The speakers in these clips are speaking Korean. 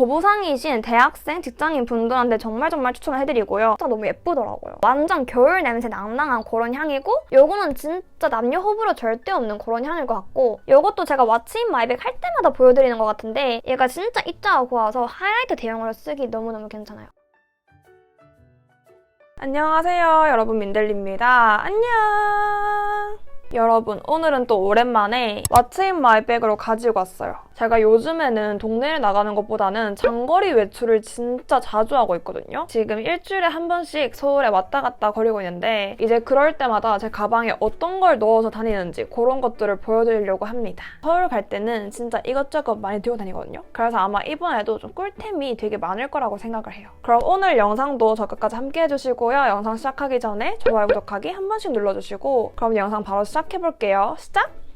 보부상이신 대학생, 직장인 분들한테 정말 정말 추천을 해드리고요. 진짜 너무 예쁘더라고요. 완전 겨울 냄새 낭낭한 그런 향이고 요거는 진짜 남녀 호불호 절대 없는 그런 향일 것 같고 요것도 제가 왓츠인 마이백 할 때마다 보여드리는 것 같은데 얘가 진짜 입자가 고와서 하이라이트 대용으로 쓰기 너무너무 괜찮아요. 안녕하세요. 여러분 민들리입니다. 안녕. 여러분, 오늘은 또 오랜만에 왓츠인 마이백으로 가지고 왔어요. 제가 요즘에는 동네를 나가는 것보다는 장거리 외출을 진짜 자주 하고 있거든요. 지금 일주일에 한 번씩 서울에 왔다 갔다 거리고 있는데 이제 그럴 때마다 제 가방에 어떤 걸 넣어서 다니는지 그런 것들을 보여드리려고 합니다. 서울 갈 때는 진짜 이것저것 많이 들고 다니거든요. 그래서 아마 이번에도 좀 꿀템이 되게 많을 거라고 생각을 해요. 그럼 오늘 영상도 저 끝까지 함께 해주시고요. 영상 시작하기 전에 좋아요, 구독하기 한 번씩 눌러주시고 그럼 영상 바로 시작 해 볼게요. 시작!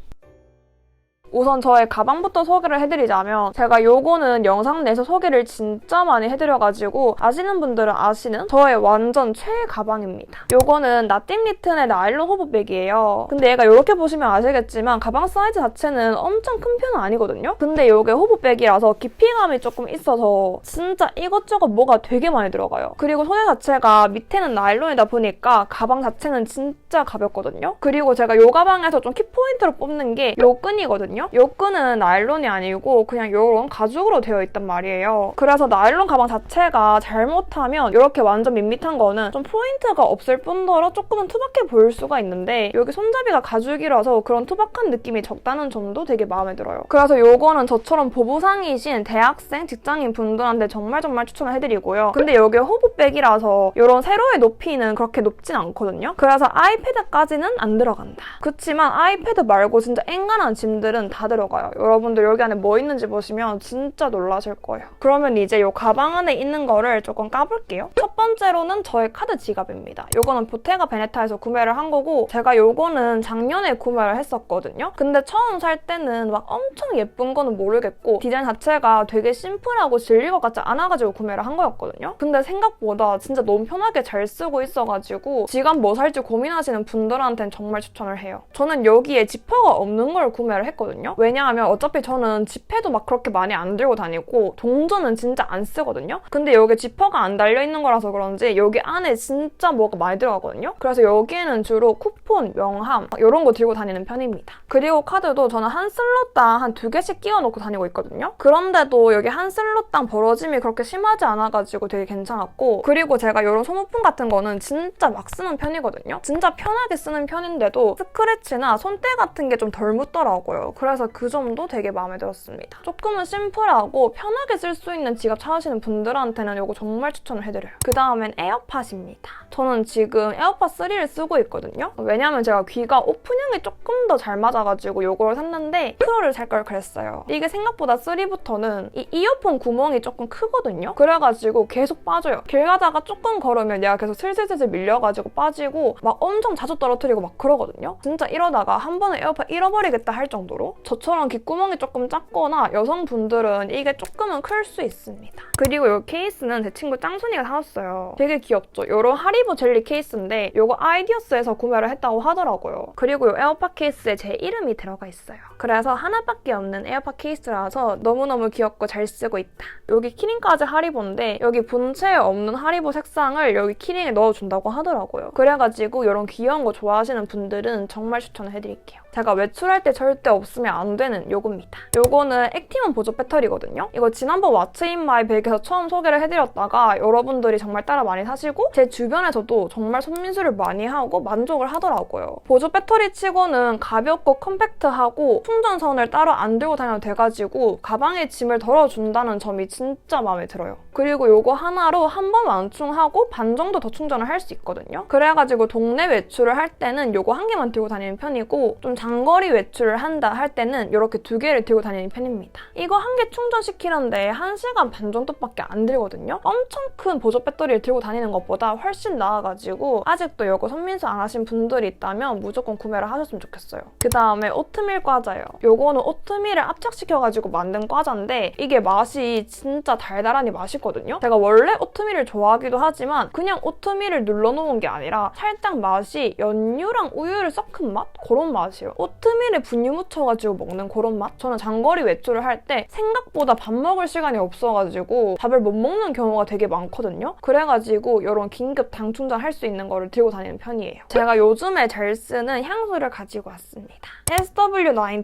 우선 저의 가방부터 소개를 해드리자면 제가 요거는 영상 내에서 소개를 진짜 많이 해드려가지고 아시는 분들은 아시는 저의 완전 최애 가방입니다. 요거는 나띵 리튼의 나일론 호보백이에요. 근데 얘가 이렇게 보시면 아시겠지만 가방 사이즈 자체는 엄청 큰 편은 아니거든요. 근데 요게 호보백이라서 깊이감이 조금 있어서 진짜 이것저것 뭐가 되게 많이 들어가요. 그리고 소재 자체가 밑에는 나일론이다 보니까 가방 자체는 진짜 가볍거든요. 그리고 제가 요 가방에서 좀 키포인트로 뽑는 게 요 끈이거든요. 요 끈은 나일론이 아니고 그냥 요런 가죽으로 되어 있단 말이에요. 그래서 나일론 가방 자체가 잘못하면 이렇게 완전 밋밋한 거는 좀 포인트가 없을 뿐더러 조금은 투박해 보일 수가 있는데 여기 손잡이가 가죽이라서 그런 투박한 느낌이 적다는 점도 되게 마음에 들어요. 그래서 요거는 저처럼 보부상이신 대학생, 직장인 분들한테 정말 정말 추천을 해드리고요. 근데 여기 호보백이라서 이런 세로의 높이는 그렇게 높진 않거든요. 그래서 아이패드까지는 안 들어간다. 그치만 아이패드 말고 진짜 앵간한 짐들은 다 들어가요. 여러분들 여기 안에 뭐 있는지 보시면 진짜 놀라실 거예요. 그러면 이제 이 가방 안에 있는 거를 조금 까볼게요. 첫 번째로는 저의 카드 지갑입니다. 요거는 보테가 베네타에서 구매를 한 거고 제가 요거는 작년에 구매를 했었거든요. 근데 처음 살 때는 막 엄청 예쁜 거는 모르겠고 디자인 자체가 되게 심플하고 질릴 것 같지 않아가지고 구매를 한 거였거든요. 근데 생각보다 진짜 너무 편하게 잘 쓰고 있어가지고 지갑 뭐 살지 고민하시는 분들한테는 정말 추천을 해요. 저는 여기에 지퍼가 없는 걸 구매를 했거든요. 왜냐하면 어차피 저는 지폐도 막 그렇게 많이 안 들고 다니고 동전은 진짜 안 쓰거든요. 근데 여기 지퍼가 안 달려 있는 거라서 그런지 여기 안에 진짜 뭐가 많이 들어가거든요. 그래서 여기에는 주로 쿠폰, 명함 이런 거 들고 다니는 편입니다. 그리고 카드도 저는 한 슬롯당 한 두 개씩 끼워 놓고 다니고 있거든요. 그런데도 여기 한 슬롯당 벌어짐이 그렇게 심하지 않아가지고 되게 괜찮았고 그리고 제가 이런 소모품 같은 거는 진짜 막 쓰는 편이거든요. 진짜 편하게 쓰는 편인데도 스크래치나 손때 같은 게 좀 덜 묻더라고요. 그래서 그 점도 되게 마음에 들었습니다. 조금은 심플하고 편하게 쓸 수 있는 지갑 찾으시는 분들한테는 이거 정말 추천을 해드려요. 그 다음엔 에어팟입니다. 저는 지금 에어팟 3를 쓰고 있거든요. 왜냐면 제가 귀가 오픈형이 조금 더 잘 맞아가지고 이걸 샀는데 프로를 살 걸 그랬어요. 이게 생각보다 3부터는 이 이어폰 구멍이 조금 크거든요. 그래가지고 계속 빠져요. 길 가다가 조금 걸으면 얘가 계속 슬슬슬슬 밀려가지고 빠지고 막 엄청 자주 떨어뜨리고 막 그러거든요. 진짜 이러다가 한 번에 에어팟 잃어버리겠다 할 정도로 저처럼 귓구멍이 조금 작거나 여성분들은 이게 조금은 클 수 있습니다. 그리고 이 케이스는 제 친구 짱순이가 사왔어요. 되게 귀엽죠? 요런 하리보 젤리 케이스인데 요거 아이디어스에서 구매를 했다고 하더라고요. 그리고 이 에어팟 케이스에 제 이름이 들어가 있어요. 그래서 하나밖에 없는 에어팟 케이스라서 너무너무 귀엽고 잘 쓰고 있다. 여기 키링까지 하리보인데 여기 본체에 없는 하리보 색상을 여기 키링에 넣어준다고 하더라고요. 그래가지고 이런 귀여운 거 좋아하시는 분들은 정말 추천을 해드릴게요. 제가 외출할 때 절대 없으면 안 되는 요겁니다. 요거는 액티몬 보조 배터리거든요. 이거 지난번 왓츠 인 마이 백에서 처음 소개를 해드렸다가 여러분들이 정말 따라 많이 사시고 제 주변에서도 정말 손민수를 많이 하고 만족을 하더라고요. 보조 배터리 치고는 가볍고 컴팩트하고 충전선을 따로 안 들고 다녀도 돼가지고 가방에 짐을 덜어준다는 점이 진짜 마음에 들어요. 그리고 요거 하나로 한 번 완충하고 반 정도 더 충전을 할 수 있거든요. 그래가지고 동네 외출을 할 때는 요거 한 개만 들고 다니는 편이고 좀 장거리 외출을 한다 할 때는 이렇게 두 개를 들고 다니는 편입니다. 이거 한 개 충전시키는데 1시간 반 정도밖에 안 들거든요. 엄청 큰 보조 배터리를 들고 다니는 것보다 훨씬 나아가지고 아직도 이거 선민수 안 하신 분들이 있다면 무조건 구매를 하셨으면 좋겠어요. 그 다음에 오트밀 과자 과자예요. 요거는 오트밀을 압착시켜가지고 만든 과자인데 이게 맛이 진짜 달달하니 맛있거든요. 제가 원래 오트밀을 좋아하기도 하지만 그냥 오트밀을 눌러놓은 게 아니라 살짝 맛이 연유랑 우유를 섞은 맛? 그런 맛이에요. 오트밀에 분유 묻혀가지고 먹는 그런 맛? 저는 장거리 외출을 할 때 생각보다 밥 먹을 시간이 없어가지고 밥을 못 먹는 경우가 되게 많거든요. 그래가지고 이런 긴급 당 충전 할 수 있는 거를 들고 다니는 편이에요. 제가 요즘에 잘 쓰는 향수를 가지고 왔습니다.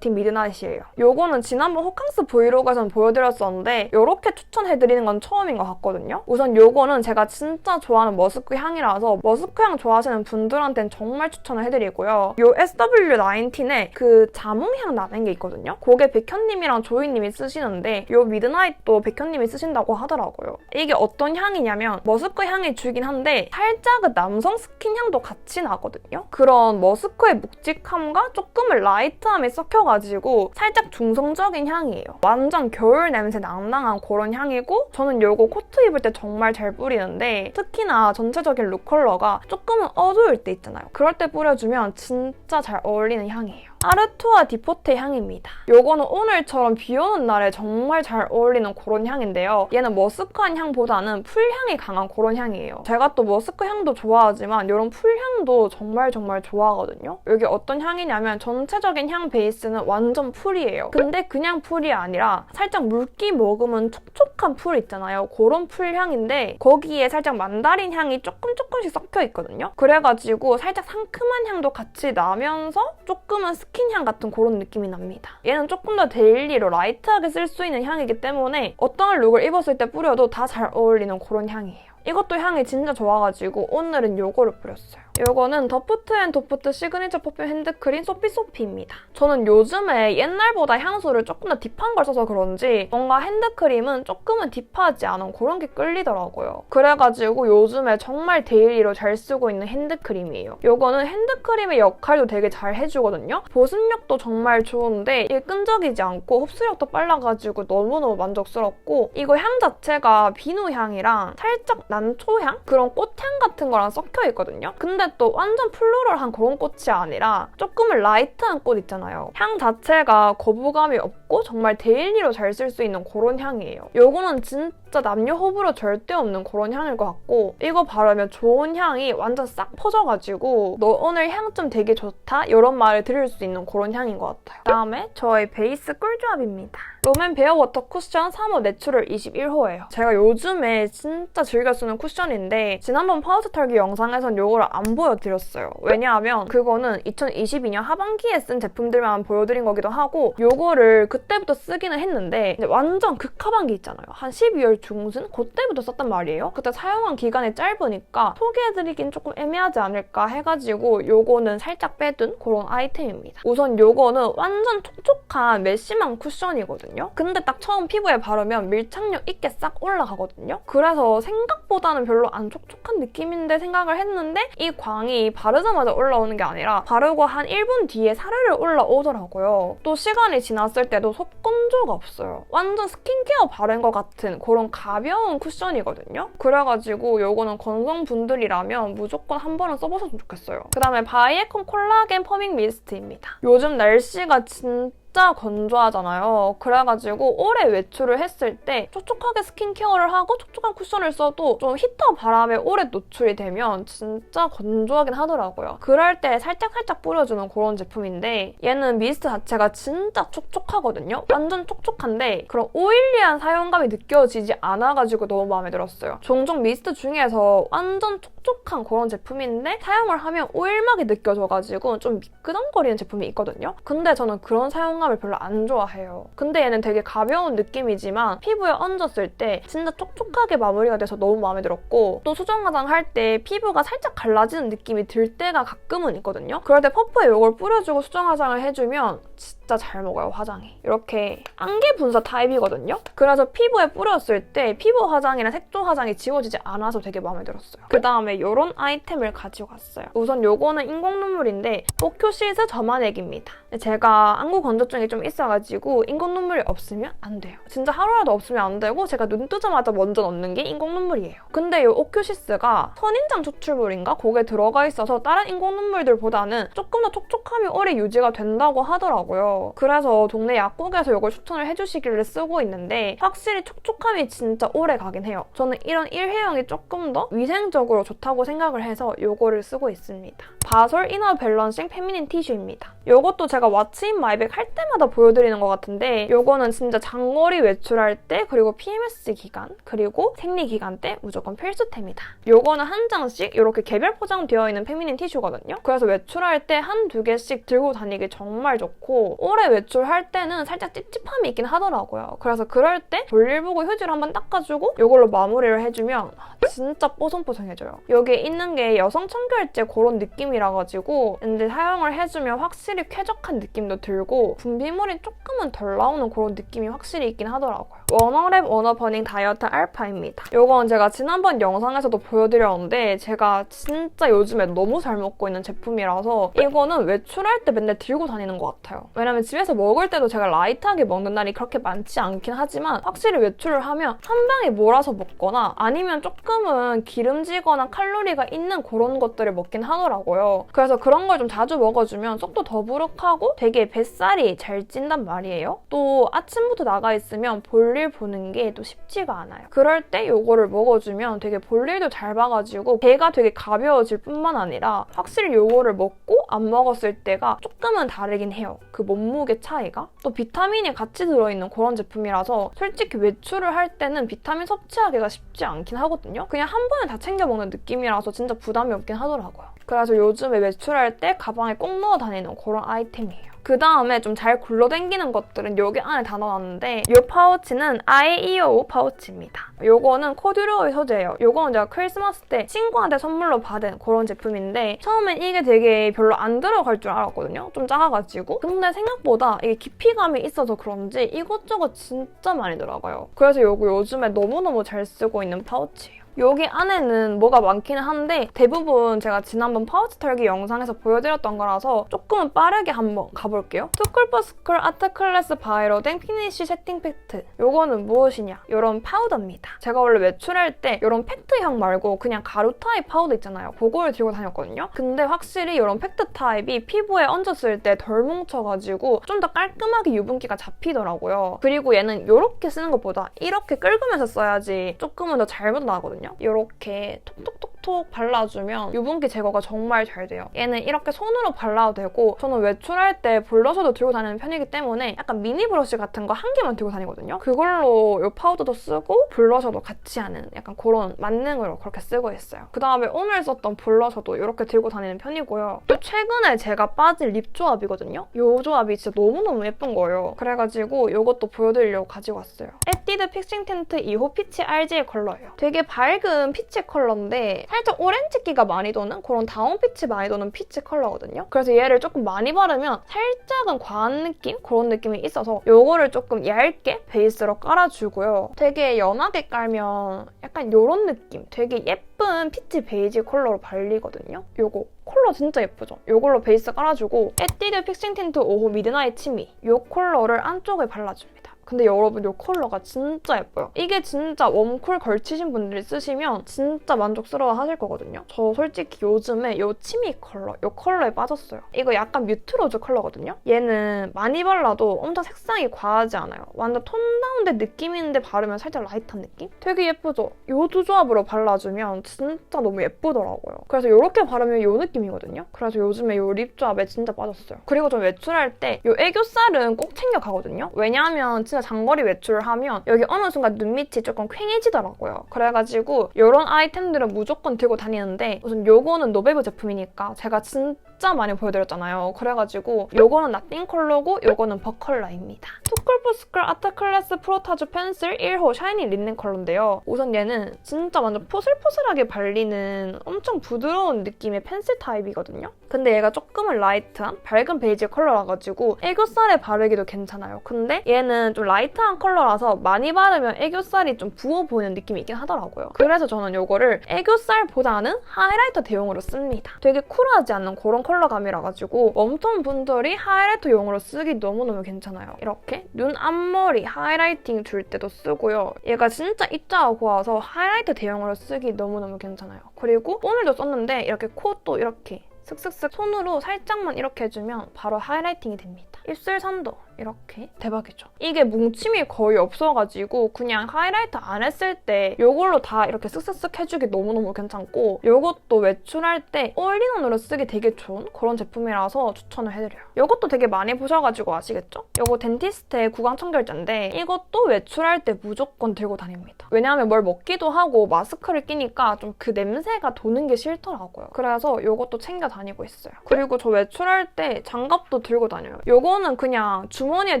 SW19 미드나잇이에요. 요거는 지난번 호캉스 브이로그에서 보여드렸었는데 이렇게 추천해드리는 건 처음인 것 같거든요. 우선 요거는 제가 진짜 좋아하는 머스크 향이라서 머스크 향 좋아하시는 분들한테는 정말 추천을 해드리고요. 요 SW19에 그 자몽향 나는 게 있거든요. 그게 백현님이랑 조이님이 쓰시는데 요 미드나잇도 백현님이 쓰신다고 하더라고요. 이게 어떤 향이냐면 머스크 향이 주긴 한데 살짝은 남성 스킨 향도 같이 나거든요. 그런 머스크의 묵직함과 조금은 라이트함이 섞여가 지고 살짝 중성적인 향이에요. 완전 겨울 냄새 낭낭한 그런 향이고 저는 요거 코트 입을 때 정말 잘 뿌리는데 특히나 전체적인 룩 컬러가 조금은 어두울 때 있잖아요. 그럴 때 뿌려주면 진짜 잘 어울리는 향이에요. 아르투아 디포테 향입니다. 요거는 오늘처럼 비 오는 날에 정말 잘 어울리는 그런 향인데요. 얘는 머스크한 향보다는 풀향이 강한 그런 향이에요. 제가 또 머스크 향도 좋아하지만 이런 풀향도 정말 정말 좋아하거든요. 여기 어떤 향이냐면 전체적인 향 베이스는 완전 풀이에요. 근데 그냥 풀이 아니라 살짝 물기 머금은 촉촉한 풀 있잖아요. 그런 풀향인데 거기에 살짝 만다린 향이 조금 조금씩 섞여 있거든요. 그래가지고 살짝 상큼한 향도 같이 나면서 조금은 스킨 향 같은 그런 느낌이 납니다. 얘는 조금 더 데일리로 라이트하게 쓸 수 있는 향이기 때문에 어떤 룩을 입었을 때 뿌려도 다 잘 어울리는 그런 향이에요. 이것도 향이 진짜 좋아가지고 오늘은 요거를 뿌렸어요. 요거는 더프트 앤 도프트 시그니처 퍼퓸 핸드크림 소피소피입니다. 저는 요즘에 옛날보다 향수를 조금 더 딥한 걸 써서 그런지 뭔가 핸드크림은 조금은 딥하지 않은 그런 게 끌리더라고요. 그래가지고 요즘에 정말 데일리로 잘 쓰고 있는 핸드크림이에요. 요거는 핸드크림의 역할도 되게 잘 해주거든요. 보습력도 정말 좋은데 이게 끈적이지 않고 흡수력도 빨라가지고 너무너무 만족스럽고 이거 향 자체가 비누 향이랑 살짝 난초향? 그런 꽃향 같은 거랑 섞여 있거든요. 근데 또 완전 플로럴한 그런 꽃이 아니라 조금은 라이트한 꽃 있잖아요. 향 자체가 거부감이 없고 정말 데일리로 잘 쓸 수 있는 그런 향이에요. 요거는 진짜 남녀 호불호 절대 없는 그런 향일 것 같고 이거 바르면 좋은 향이 완전 싹 퍼져가지고 너 오늘 향 좀 되게 좋다? 이런 말을 들을 수 있는 그런 향인 것 같아요. 다음에 저의 베이스 꿀조합입니다. 롬앤 베어 워터 쿠션 3호 내추럴 21호예요. 제가 요즘에 진짜 즐겨 쓰는 쿠션인데 지난번 파우치 털기 영상에선 요거를 안 보여드렸어요. 왜냐하면 그거는 2022년 하반기에 쓴 제품들만 보여드린 거기도 하고 요거를 그 때부터 쓰기는 했는데 완전 극하반기 있잖아요. 한 12월 중순? 그때부터 썼단 말이에요. 그때 사용한 기간이 짧으니까 소개해드리긴 조금 애매하지 않을까 해가지고 요거는 살짝 빼둔 그런 아이템입니다. 우선 요거는 완전 촉촉한 메쉬망 쿠션이거든요. 근데 딱 처음 피부에 바르면 밀착력 있게 싹 올라가거든요. 그래서 생각보다는 별로 안 촉촉한 느낌인데 생각을 했는데 이 광이 바르자마자 올라오는 게 아니라 바르고 한 1분 뒤에 사르르 올라오더라고요. 또 시간이 지났을 때도 속건조가 없어요. 완전 스킨케어 바른 것 같은 그런 가벼운 쿠션이거든요. 그래가지고 요거는 건성분들이라면 무조건 한 번은 써보셨으면 좋겠어요. 그 다음에 바이에콘 콜라겐 퍼밍 미스트입니다. 요즘 날씨가 진짜 진짜 건조하잖아요. 그래가지고 오래 외출을 했을 때 촉촉하게 스킨케어를 하고 촉촉한 쿠션을 써도 좀 히터 바람에 오래 노출이 되면 진짜 건조하긴 하더라고요. 그럴 때 살짝살짝 뿌려주는 그런 제품인데 얘는 미스트 자체가 진짜 촉촉하거든요. 완전 촉촉한데 그런 오일리한 사용감이 느껴지지 않아가지고 너무 마음에 들었어요. 종종 미스트 중에서 완전 촉촉 한 그런 제품인데 사용을 하면 오일막이 느껴져가지고 좀 미끄덩거리는 제품이 있거든요. 근데 저는 그런 사용 사용감을 별로 안 좋아해요. 근데 얘는 되게 가벼운 느낌이지만 피부에 얹었을 때 진짜 촉촉하게 마무리가 돼서 너무 마음에 들었고 또 수정 화장 할 때 피부가 살짝 갈라지는 느낌이 들 때가 가끔은 있거든요. 그럴 때 퍼프에 이걸 뿌려주고 수정 화장을 해주면 진짜 잘 먹어요, 화장이. 이렇게 안개 분사 타입이거든요. 그래서 피부에 뿌렸을 때 피부 화장이나 색조 화장이 지워지지 않아서 되게 마음에 들었어요. 그 다음에 이런 아이템을 가지고 왔어요. 우선 요거는 인공 눈물인데 포큐시스 점화액입니다. 제가 안구 건조 자격증이 좀 있어가지고 인공 눈물이 없으면 안 돼요. 진짜 하루라도 없으면 안 되고 제가 눈 뜨자마자 먼저 넣는 게 인공 눈물이에요. 근데 이 오큐시스가 선인장 추출물인가 거기에 들어가 있어서 다른 인공 눈물들보다는 조금 더 촉촉함이 오래 유지가 된다고 하더라고요. 그래서 동네 약국에서 이걸 추천을 해주시길래 쓰고 있는데 확실히 촉촉함이 진짜 오래 가긴 해요. 저는 이런 일회용이 조금 더 위생적으로 좋다 고 생각을 해서 이거를 쓰고 있습니다. 바솔 이너 밸런싱 페미닌 티슈입니다. 이것도 제가 왓츠인 마이백 할 때마다 보여드리는 것 같은데 이거는 진짜 장거리 외출할 때 그리고 PMS 기간 그리고 생리 기간 때 무조건 필수템이다. 이거는 한 장씩 이렇게 개별 포장되어 있는 페미닌 티슈거든요. 그래서 외출할 때 한 두 개씩 들고 다니기 정말 좋고 오래 외출할 때는 살짝 찝찝함이 있긴 하더라고요. 그래서 그럴 때 볼일 보고 휴지를 한번 닦아주고 이걸로 마무리를 해주면 진짜 뽀송뽀송해져요. 여기에 있는 게 여성 청결제 그런 느낌이라 가지고 근데 사용을 해주면 확실히 쾌적한 느낌도 들고 분비물이 조금은 덜 나오는 그런 느낌이 확실히 있긴 하더라고요. 워너랩 워너버닝 다이어트 알파입니다. 이건 제가 지난번 영상에서도 보여드렸는데 제가 진짜 요즘에 너무 잘 먹고 있는 제품이라서 이거는 외출할 때 맨날 들고 다니는 것 같아요. 왜냐면 집에서 먹을 때도 제가 라이트하게 먹는 날이 그렇게 많지 않긴 하지만 확실히 외출을 하면 한 방에 몰아서 먹거나 아니면 조금은 기름지거나 칼로리가 있는 그런 것들을 먹긴 하더라고요. 그래서 그런 걸 좀 자주 먹어주면 속도 더부룩하고 되게 뱃살이 잘 찐단 말이에요. 또 아침부터 나가 있으면 볼일 보는 게 또 쉽지가 않아요. 그럴 때 이거를 먹어주면 되게 볼일도 잘 봐가지고 배가 되게 가벼워질 뿐만 아니라 확실히 이거를 먹고 안 먹었을 때가 조금은 다르긴 해요. 그 몸무게 차이가. 또 비타민이 같이 들어있는 그런 제품이라서 솔직히 외출을 할 때는 비타민 섭취하기가 쉽지 않긴 하거든요. 그냥 한 번에 다 챙겨 먹는 느낌 이라서 진짜 부담이 없긴 하더라고요. 그래서 요즘에 외출할 때 가방에 꼭 넣어 다니는 그런 아이템이에요. 그 다음에 좀 잘 굴러당기는 것들은 여기 안에 다 넣어놨는데 이 파우치는 아이이오 파우치입니다. 요거는 코듀로이 소재예요. 요거는 제가 크리스마스 때 친구한테 선물로 받은 그런 제품인데 처음엔 이게 되게 별로 안 들어갈 줄 알았거든요. 좀 작아가지고. 근데 생각보다 이게 깊이감이 있어서 그런지 이것저것 진짜 많이 들어가요. 그래서 요거 요즘에 너무너무 잘 쓰고 있는 파우치예요. 여기 안에는 뭐가 많기는 한데 대부분 제가 지난번 파우치 털기 영상에서 보여드렸던 거라서 조금은 빠르게 한번 가볼게요. 투쿨퍼스쿨 아트클래스 바이로댕 피니쉬 세팅 팩트. 요거는 무엇이냐? 이런 파우더입니다. 제가 원래 외출할 때 이런 팩트형 말고 그냥 가루 타입 파우더 있잖아요. 그거를 들고 다녔거든요. 근데 확실히 이런 팩트 타입이 피부에 얹었을 때 덜 뭉쳐가지고 좀 더 깔끔하게 유분기가 잡히더라고요. 그리고 얘는 이렇게 쓰는 것보다 이렇게 긁으면서 써야지 조금은 더 잘 묻어나거든요. 이렇게 톡톡톡 톡 발라주면 유분기 제거가 정말 잘 돼요. 얘는 이렇게 손으로 발라도 되고 저는 외출할 때 블러셔도 들고 다니는 편이기 때문에 약간 미니 브러쉬 같은 거 한 개만 들고 다니거든요. 그걸로 이 파우더도 쓰고 블러셔도 같이 하는 약간 그런 만능으로 그렇게 쓰고 있어요. 그 다음에 오늘 썼던 블러셔도 이렇게 들고 다니는 편이고요. 또 최근에 제가 빠진 립 조합이거든요. 이 조합이 진짜 너무너무 예쁜 거예요. 그래가지고 이것도 보여드리려고 가지고 왔어요. 에뛰드 픽싱 틴트 2호 피치 RG 컬러예요. 되게 밝은 피치 컬러인데 살짝 오렌지기가 많이 도는 그런 다운 피치 많이 도는 피치 컬러거든요. 그래서 얘를 조금 많이 바르면 살짝은 과한 느낌? 그런 느낌이 있어서 이거를 조금 얇게 베이스로 깔아주고요. 되게 연하게 깔면 약간 이런 느낌? 되게 예쁜 피치 베이지 컬러로 발리거든요. 요거 컬러 진짜 예쁘죠? 이걸로 베이스 깔아주고 에뛰드 픽싱 틴트 5호 미드나잇 치미 이 컬러를 안쪽에 발라줍니다. 근데 여러분 이 컬러가 진짜 예뻐요. 이게 진짜 웜쿨 걸치신 분들이 쓰시면 진짜 만족스러워 하실 거거든요. 저 솔직히 요즘에 이 치미 컬러, 이 컬러에 빠졌어요. 이거 약간 뮤트로즈 컬러거든요. 얘는 많이 발라도 엄청 색상이 과하지 않아요. 완전 톤 다운된 느낌 있는데 바르면 살짝 라이트한 느낌? 되게 예쁘죠? 이 두 조합으로 발라주면 진짜 너무 예쁘더라고요. 그래서 이렇게 바르면 이 느낌이거든요. 그래서 요즘에 이 립 조합에 진짜 빠졌어요. 그리고 좀 외출할 때 이 애교살은 꼭 챙겨 가거든요. 왜냐하면 진짜 장거리 외출을 하면 여기 어느 순간 눈밑이 조금 퀭해지더라고요. 그래가지고 이런 아이템들은 무조건 들고 다니는데 우선 요거는 노베브 제품이니까 제가 진짜 많이 보여드렸잖아요. 그래가지고 요거는 나띵 컬러고 요거는 버 컬러입니다. 투쿨포스쿨 아트클래스 프로타주 펜슬 1호 샤이니 린넨 컬러인데요. 우선 얘는 진짜 완전 포슬포슬하게 발리는 엄청 부드러운 느낌의 펜슬 타입이거든요. 근데 얘가 조금은 라이트한 밝은 베이지 컬러라가지고 애교살에 바르기도 괜찮아요. 근데 얘는 좀 라이트한 컬러라서 많이 바르면 애교살이 좀 부어 보이는 느낌이 있긴 하더라고요. 그래서 저는 이거를 애교살보다는 하이라이터 대용으로 씁니다. 되게 쿨하지 않는 그런 컬러 감이라 가지고 웜톤 분들이 하이라이터용으로 쓰기 너무너무 괜찮아요. 이렇게 눈 앞머리 하이라이팅 줄 때도 쓰고요. 얘가 진짜 입자가 고와서 하이라이터 대용으로 쓰기 너무너무 괜찮아요. 그리고 오늘도 썼는데 이렇게 코도 이렇게 슥슥슥 손으로 살짝만 이렇게 해주면 바로 하이라이팅이 됩니다. 입술 선도 이렇게 대박이죠. 이게 뭉침이 거의 없어가지고 그냥 하이라이터 안 했을 때 이걸로 다 이렇게 쓱쓱쓱 해주기 너무너무 괜찮고 이것도 외출할 때 올인원으로 쓰기 되게 좋은 그런 제품이라서 추천을 해드려요. 이것도 되게 많이 보셔가지고 아시겠죠? 이거 덴티스트의 구강 청결제인데 이것도 외출할 때 무조건 들고 다닙니다. 왜냐하면 뭘 먹기도 하고 마스크를 끼니까 좀 그 냄새가 도는 게 싫더라고요. 그래서 이것도 챙겨 다니고 있어요. 그리고 저 외출할 때 장갑도 들고 다녀요. 요거는 그냥 주머니에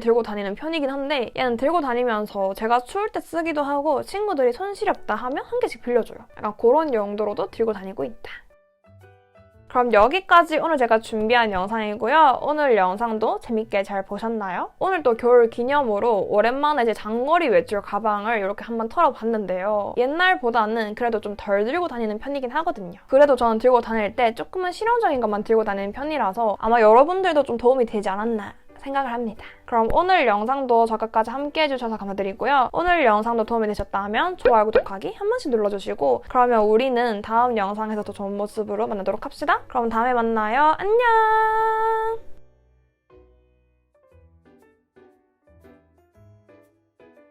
들고 다니는 편이긴 한데 얘는 들고 다니면서 제가 추울 때 쓰기도 하고 친구들이 손 시렵다 하면 한 개씩 빌려줘요. 약간 그런 용도로도 들고 다니고 있다. 그럼 여기까지 오늘 제가 준비한 영상이고요. 오늘 영상도 재밌게 잘 보셨나요? 오늘 또 겨울 기념으로 오랜만에 제 장거리 외출 가방을 이렇게 한번 털어봤는데요. 옛날보다는 그래도 좀 덜 들고 다니는 편이긴 하거든요. 그래도 저는 들고 다닐 때 조금은 실용적인 것만 들고 다니는 편이라서 아마 여러분들도 좀 도움이 되지 않았나 생각을 합니다. 그럼 오늘 영상도 저까지 함께 해주셔서 감사드리고요. 오늘 영상도 도움이 되셨다면 좋아요, 구독하기 한 번씩 눌러주시고 그러면 우리는 다음 영상에서 더 좋은 모습으로 만나도록 합시다. 그럼 다음에 만나요. 안녕!